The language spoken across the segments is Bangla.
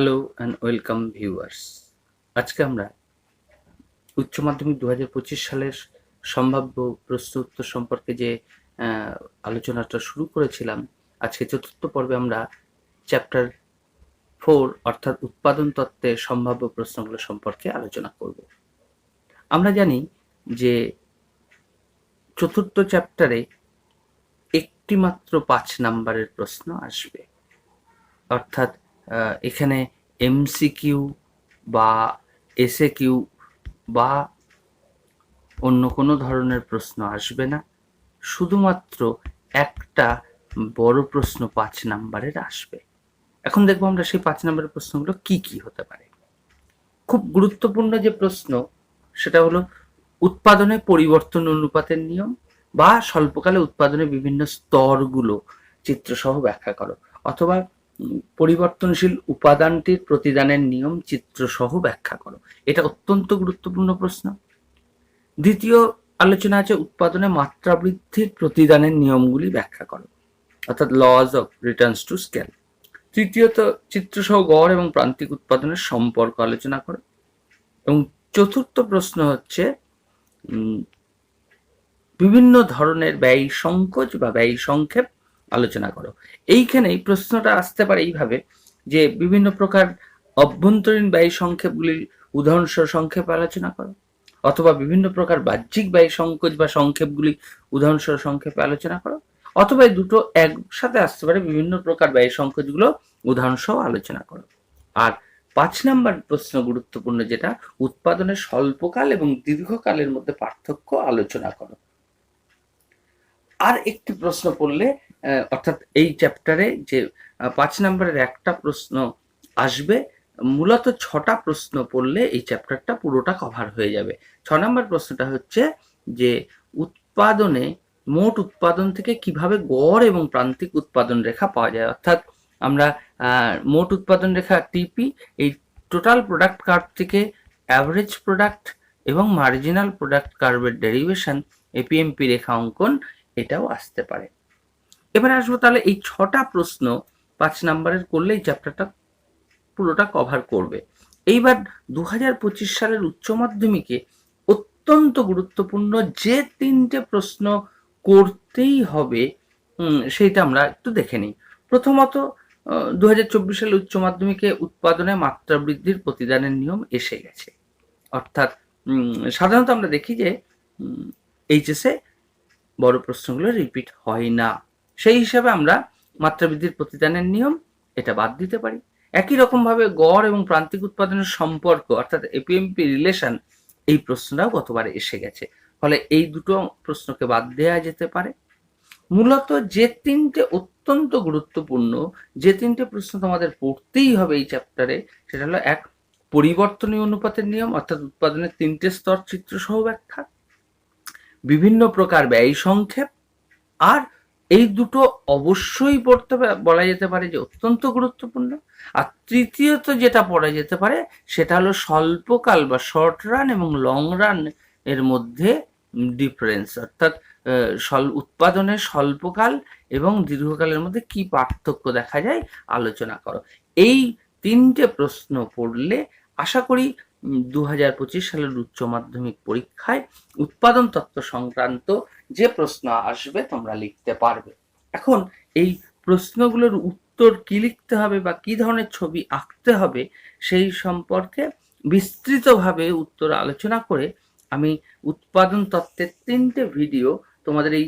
হ্যালো অ্যান্ড ওয়েলকাম ভিউয়ার্স আজকে আমরা উচ্চ মাধ্যমিক দু হাজার পঁচিশ সালের সম্ভাব্য প্রশ্ন উত্তর সম্পর্কে যে আলোচনাটা শুরু করেছিলাম, আজকে চতুর্থ পর্বে আমরা চ্যাপ্টার ফোর অর্থাৎ উৎপাদন তত্ত্বের সম্ভাব্য প্রশ্নগুলো সম্পর্কে আলোচনা করব। আমরা জানি যে, চতুর্থ চ্যাপ্টারে একটি মাত্র পাঁচ নাম্বারের প্রশ্ন আসবে। অর্থাৎ এখানে এমসিকিউ বা এসএ কিউ বা অন্য কোনো ধরনের প্রশ্ন আসবে না। শুধুমাত্র একটা বড় প্রশ্ন পাঁচ নাম্বারের আসবে। এখন দেখব আমরা সেই পাঁচ নাম্বারের প্রশ্নগুলো কি কি হতে পারে। খুব গুরুত্বপূর্ণ যে প্রশ্ন, সেটা হলো উৎপাদনে পরিবর্তন অনুপাতের নিয়ম বা স্বল্পকালে উৎপাদনের বিভিন্ন স্তরগুলো চিত্রসহ ব্যাখ্যা করো। অথবা পরিবর্তনশীল উপাদানটির প্রতিদানের নিয়ম চিত্রসহ ব্যাখ্যা করো। এটা অত্যন্ত গুরুত্বপূর্ণ প্রশ্ন। দ্বিতীয় আলোচনা আছে উৎপাদনে মাত্রা বৃদ্ধির প্রতিদানের নিয়মগুলি ব্যাখ্যা করো। অর্থাৎ laws of returns to scale তৃতীয়ত, চিত্রসহ গড় এবং প্রান্তিক উৎপাদনের সম্পর্ক আলোচনা করো। এবং চতুর্থ প্রশ্ন হচ্ছে বিভিন্ন ধরনের ব্যয় সংকোচ বা ব্যয় সংক্ষেপ আলোচনা করো। এইখানেই প্রশ্নটা আসতে পারে এইভাবে যে বিভিন্ন প্রকার অভ্যন্তরীণ ব্যয় সংক্ষেপগুলির উদাহরণসহ সংক্ষেপ আলোচনা করো, অথবা বিভিন্ন প্রকার বাহ্যিক ব্যয় সংকোচ বা সংক্ষেপগুলি উদাহরণসহ সংক্ষেপে আলোচনা করো, অথবা এই দুটো একসাথে আসতে পারে বিভিন্ন প্রকার ব্যয় সংকোচগুলো উদাহরণসহ আলোচনা করো। আর পাঁচ নাম্বার প্রশ্ন গুরুত্বপূর্ণ যেটা উৎপাদনের স্বল্পকাল এবং দীর্ঘকালের মধ্যে পার্থক্য আলোচনা করো। আর একটি প্রশ্ন পড়লে অর্থাৎ এই চ্যাপ্টারে যে পাঁচ নম্বরের একটা প্রশ্ন আসবে, মূলত ছটা প্রশ্ন পড়লে এই চ্যাপ্টারটা পুরোটা কভার হয়ে যাবে। ছ নম্বর প্রশ্নটা হচ্ছে যে, উৎপাদনে, মোট উৎপাদন থেকে কীভাবে গড় এবং প্রান্তিক উৎপাদন রেখা পাওয়া যায়? অর্থাৎ আমরা মোট উৎপাদন রেখা টিপি এই টোটাল প্রোডাক্ট কার্ভ থেকে অ্যাভারেজ প্রোডাক্ট এবং মার্জিনাল প্রোডাক্ট কার্ভের ডেরিভেশন এপিএমপি রেখা অঙ্কন, এটাও আসতে পারে। এবার আসব তাহলে এই ছটা প্রশ্ন পাঁচ নাম্বারের করলে এই চ্যাপ্টারটা পুরোটা কভার করবে। এইবার দু হাজার পঁচিশ সালের উচ্চ মাধ্যমিকে অত্যন্ত গুরুত্বপূর্ণ যে তিনটে প্রশ্ন করতেই হবে সেইটা আমরা একটু দেখে নিই। প্রথমত দু হাজার চব্বিশ সালে উচ্চ মাধ্যমিকে উৎপাদনে মাত্রা বৃদ্ধির প্রতিদানের নিয়ম এসে গেছে। অর্থাৎ সাধারণত আমরা দেখি যে এইচএসে বড় প্রশ্নগুলো রিপিট হয় না। সেই হিসাবে আমরা মাত্রা বৃদ্ধির প্রতিদানের নিয়ম এটা বাদ দিতে পারি। একই রকম ভাবে গড় এবং প্রান্তিক উৎপাদনের সম্পর্ক অর্থাৎ এপিএমপি রিলেশন এই প্রশ্নটাও গতবার এসে গেছে। ফলে এই দুটো প্রশ্নকে বাদ দেওয়া যেতে পারে। মূলত যে তিনটে অত্যন্ত গুরুত্বপূর্ণ, যে তিনটে প্রশ্ন তোমাদের পড়তেই হবে এই চ্যাপ্টারে সেটা হলো এক, পরিবর্তনীয় অনুপাতের নিয়ম অর্থাৎ উৎপাদনের তিনটে স্তর চিত্র সহ ব্যাখ্যা। বিভিন্ন প্রকার ব্যয় সংক্ষেপ। আর এই দুটো অবশ্যই পড়তে বলা যেতে পারে যে অত্যন্ত গুরুত্বপূর্ণ। আর তৃতীয়ত যেটা পড়া যেতে পারে, সেটা হলো স্বল্পকাল বা শর্ট রান এবং লং রান এর মধ্যে ডিফারেন্স অর্থাৎ উৎপাদনের স্বল্পকাল এবং দীর্ঘকালের মধ্যে কি পার্থক্য দেখা যায় আলোচনা করো। এই তিনটে প্রশ্ন পড়লে আশা করি দু হাজার পঁচিশ সালের উচ্চ মাধ্যমিক পরীক্ষায় উৎপাদন তত্ত্ব সংক্রান্ত যে প্রশ্ন আসবে তোমরা লিখতে পারবে। এখন এই প্রশ্নগুলোর উত্তর কি লিখতে হবে বা কি ধরনের ছবি আঁকতে হবে সেই সম্পর্কে বিস্তৃতভাবে উত্তর আলোচনা করে আমি উৎপাদন তত্ত্বের তিনটে ভিডিও তোমাদের এই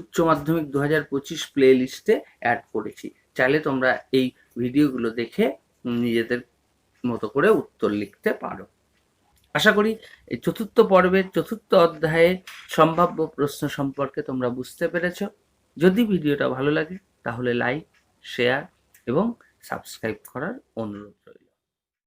উচ্চ মাধ্যমিক দু হাজার পঁচিশ প্লে লিস্টে অ্যাড করেছি। চাইলে তোমরা এই ভিডিওগুলো দেখে নিজেদের মতো করে উত্তর লিখতে পারো। আশা করি এই চতুর্থ পর্বের চতুর্থ অধ্যায়ে সম্ভাব্য প্রশ্ন সম্পর্কে তোমরা বুঝতে পেরেছ। যদি ভিডিওটা ভালো লাগে, তাহলে লাইক শেয়ার এবং সাবস্ক্রাইব করার অনুরোধ রইল।